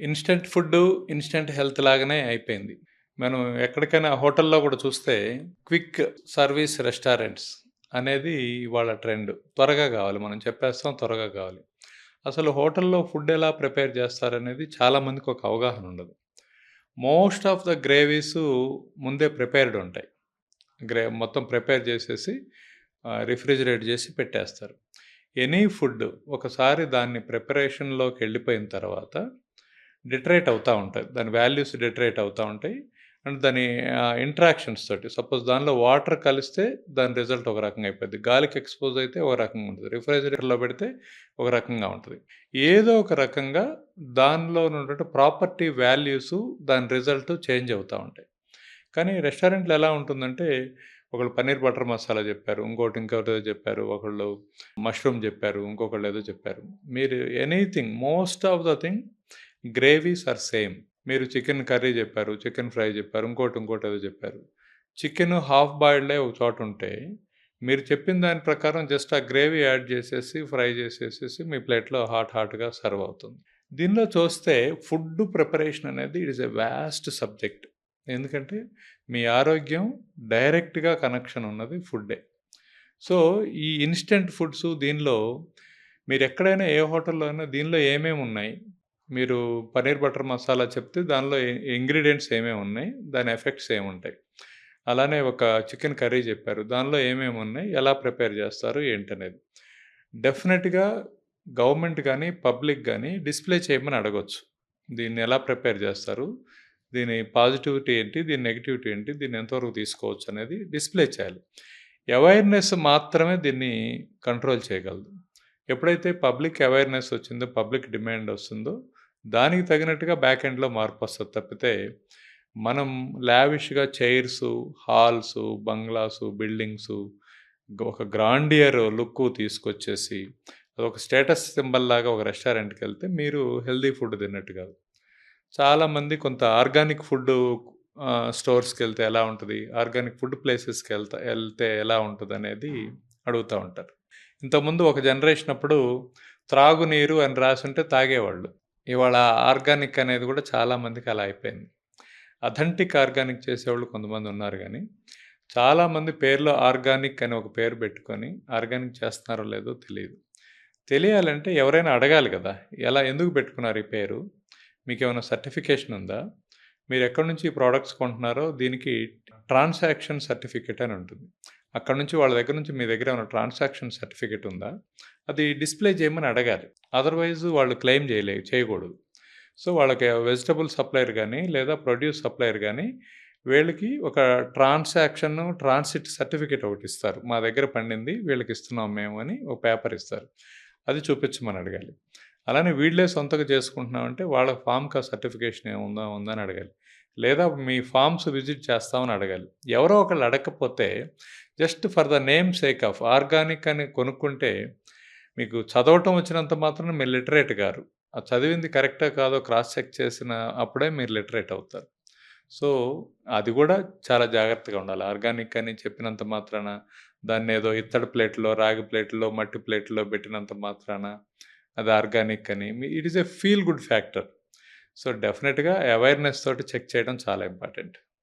Instant food, instant health లాగానే అయిపోయింది. మనం ఎక్కడికైనా హోటల్‌లో కూడా చూస్తే క్విక్ సర్వీస్ రెస్టారెంట్స్ అనేది ఇవాళ ట్రెండ్. త్వరగా కావాలి. మనం చెప్పేస్తాం త్వరగా కావాలి. అసలు హోటల్‌లో ఫుడ్ ఎలా ప్రిపేర్ చేస్తారనేది చాలామందికి ఒక అవగాహన ఉండదు. మోస్ట్ ఆఫ్ ద గ్రేవీస్ ముందే ప్రిపేర్డ్ ఉంటాయి. గ్రే మొత్తం ప్రిపేర్ చేసేసి రిఫ్రిజిరేట్ చేసి పెట్టేస్తారు. ఎనీ ఫుడ్ ఒకసారి దాన్ని ప్రిపరేషన్‌లోకి వెళ్ళిపోయిన తర్వాత డిటరేట్ అవుతూ ఉంటాయి. దాని వాల్యూస్ డిటరేట్ అవుతూ ఉంటాయి. అండ్ దాని ఇంట్రాక్షన్స్ ఇంటరాక్షన్స్ తోటి సపోజ్ దానిలో వాటర్ కలిస్తే దాని రిజల్ట్ ఒక రకంగా అయిపోద్ది. గాలికి ఎక్స్‌పోజ్ అయితే ఒక రకంగా ఉంటుంది రిఫ్రిజిరేటర్‌లో పెడితే ఒక రకంగా ఉంటుంది ఏదో ఒక రకంగా దానిలో ఉన్నటువంటి ప్రాపర్టీ వాల్యూస్ దాని రిజల్ట్ చేంజ్ అవుతూ ఉంటాయి. కానీ రెస్టారెంట్‌లో ఎలా ఉంటుందంటే ఒకళ్ళు పన్నీర్ బటర్ మసాలా చెప్పారు. ఇంకోటి ఇంకోటేదో చెప్పారు. ఒకళ్ళు మష్రూమ్ చెప్పారు. ఇంకొకళ్ళు ఏదో చెప్పారు. మీరు anything most of the thing gravies are same. మీరు చికెన్ కర్రీ చెప్పారు. చికెన్ ఫ్రై చెప్పారు. ఇంకోటి ఇంకోటి ఏదో చెప్పారు. చికెన్ హాఫ్ బాయిల్డే ఒక చోట ఉంటే మీరు చెప్పిన దాని ప్రకారం జస్ట్ ఆ గ్రేవీ యాడ్ చేసేసి ఫ్రై చేసేసేసి మీ ప్లేట్‌లో హాట్ హాట్‌గా సర్వ్ అవుతుంది. దీనిలో చూస్తే ఫుడ్ ప్రిపరేషన్ అనేది it is a vast subject. ఎందుకంటే మీ ఆరోగ్యం డైరెక్ట్‌గా కనెక్షన్ ఉన్నది ఫుడ్డే. సో, ఈ ఇన్‌స్టంట్ ఫుడ్స్ దీనిలో మీరు ఎక్కడైనా ఏ హోటల్‌లో అయినా దీనిలో ఏమేమి ఉన్నాయి? మీరు పన్నీర్ బటర్ మసాలా చెప్తే దానిలో ఇంగ్రీడియంట్స్ ఏమేమి ఉన్నాయి? దాని ఎఫెక్ట్స్ ఏముంటాయి? అలానే ఒక చికెన్ కర్రీ చెప్పారు. దానిలో ఏమేమి ఉన్నాయి? ఎలా ప్రిపేర్ చేస్తారు? ఏంటనేది. డెఫినెట్గా గవర్నమెంట్ కానీ పబ్లిక్ కానీ డిస్‌ప్లే చేయమని అడగవచ్చు దీన్ని ఎలా ప్రిపేర్ చేస్తారు? దీని పాజిటివిటీ ఏంటి? దీని నెగిటివిటీ ఏంటి? దీన్ని ఎంతవరకు తీసుకోవచ్చు అనేది డిస్‌ప్లే చేయాలి. అవేర్‌నెస్ మాత్రమే దీన్ని కంట్రోల్ చేయగలదు. ఎప్పుడైతే పబ్లిక్ అవేర్‌నెస్ వచ్చిందో, పబ్లిక్ డిమాండ్ వస్తుందో దానికి తగినట్టుగా బ్యాక్ ఎండ్‌లో వస్తుంది తప్పితే మనం లావిష్‌గా చైర్స్ హాల్స్ బంగ్లాసు, బిల్డింగ్స్ ఒక గ్రాండియర్ లుక్ తీసుకొచ్చేసి అదొక స్టేటస్ సింబల్ లాగా ఒక రెస్టారెంట్కి వెళ్తే మీరు హెల్తీ ఫుడ్ తిన్నట్టు కాదు. చాలామంది కొంత ఆర్గానిక్ ఫుడ్ స్టోర్స్కి వెళ్తే ఎలా ఉంటుంది ఆర్గానిక్ ఫుడ్ ప్లేసెస్కి వెళ్తా వెళ్తే ఎలా ఉంటదనేది అడుగుతా ఉంటారు. ఇంతకుముందు ఒక జనరేషన్ అప్పుడు త్రాగునీరు అని రాసుంటే తాగేవాళ్ళు. ఇవాళ ఆర్గానిక్ అనేది కూడా చాలామందికి అలా అయిపోయింది. అథెంటిక్ ఆర్గానిక్ చేసేవాళ్ళు కొంతమంది ఉన్నారు కానీ చాలామంది పేర్లో ఆర్గానిక్ అని ఒక పేరు పెట్టుకొని ఆర్గానిక్ చేస్తున్నారో లేదో తెలియదు తెలియాలంటే ఎవరైనా అడగాలి కదా! ఎలా ఎందుకు పెట్టుకున్నారు ఈ పేరు? మీకు ఏమైనా సర్టిఫికేషన్ ఉందా? మీరు ఎక్కడి నుంచి ఈ ప్రోడక్ట్స్ కొంటున్నారో దీనికి ట్రాన్సాక్షన్ సర్టిఫికేట్ అని ఉంటుంది. అక్కడి నుంచి వాళ్ళ దగ్గర నుంచి మీ దగ్గర ఏమైనా ట్రాన్సాక్షన్ సర్టిఫికేట్ ఉందా? అది డిస్‌ప్లే చేయమని అడగాలి. అదర్‌వైజ్ వాళ్ళు క్లెయిమ్ చేయలే చేయకూడదు. సో, వాళ్ళకి వెజిటబుల్ సప్లయర్ కానీ లేదా ప్రొడ్యూస్ సప్లయర్ కానీ వీళ్ళకి ఒక ట్రాన్సాక్షన్ ట్రాన్సిట్ సర్టిఫికేట్ ఒకటి ఇస్తారు మా దగ్గర పండింది వీళ్ళకిస్తున్నాం మేము అని ఒక పేపర్ ఇస్తారు. అది చూపించమని అడగాలి. అలానే వీళ్ళే సొంతగా చేసుకుంటున్నామంటే వాళ్ళ ఫామ్ ఆ సర్టిఫికేషన్ ఏముందా ఉందా అని అడగాలి. లేదా మీ ఫార్మ్స్ విజిట్ చేస్తామని అడగాలి. ఎవరో ఒకళ్ళు అడగకపోతే just for the name sake of organic అని కొనుక్కుంటే మీకు చదవటం వచ్చినంత మాత్రాన మీరు లిటరేట్ గారు. ఆ చదివింది కరెక్టా కాదో క్రాస్ చెక్ చేసిన అప్పుడే మీరు లిటరేట్ అవుతారు. సో, అది కూడా చాలా జాగ్రత్తగా ఉండాలి. ఆర్గానిక్ అని చెప్పినంత మాత్రాన ఏదో ఇత్తడి ప్లేట్‌లో, రాగి ప్లేట్‌లో, మట్టి ప్లేట్‌లో పెట్టినంత మాత్రాన అది ఆర్గానిక్ అని it is a feel good factor. So, డెఫినెట్గా అవేర్‌నెస్ తోటి చెక్ చేయడం చాలా ఇంపార్టెంట్.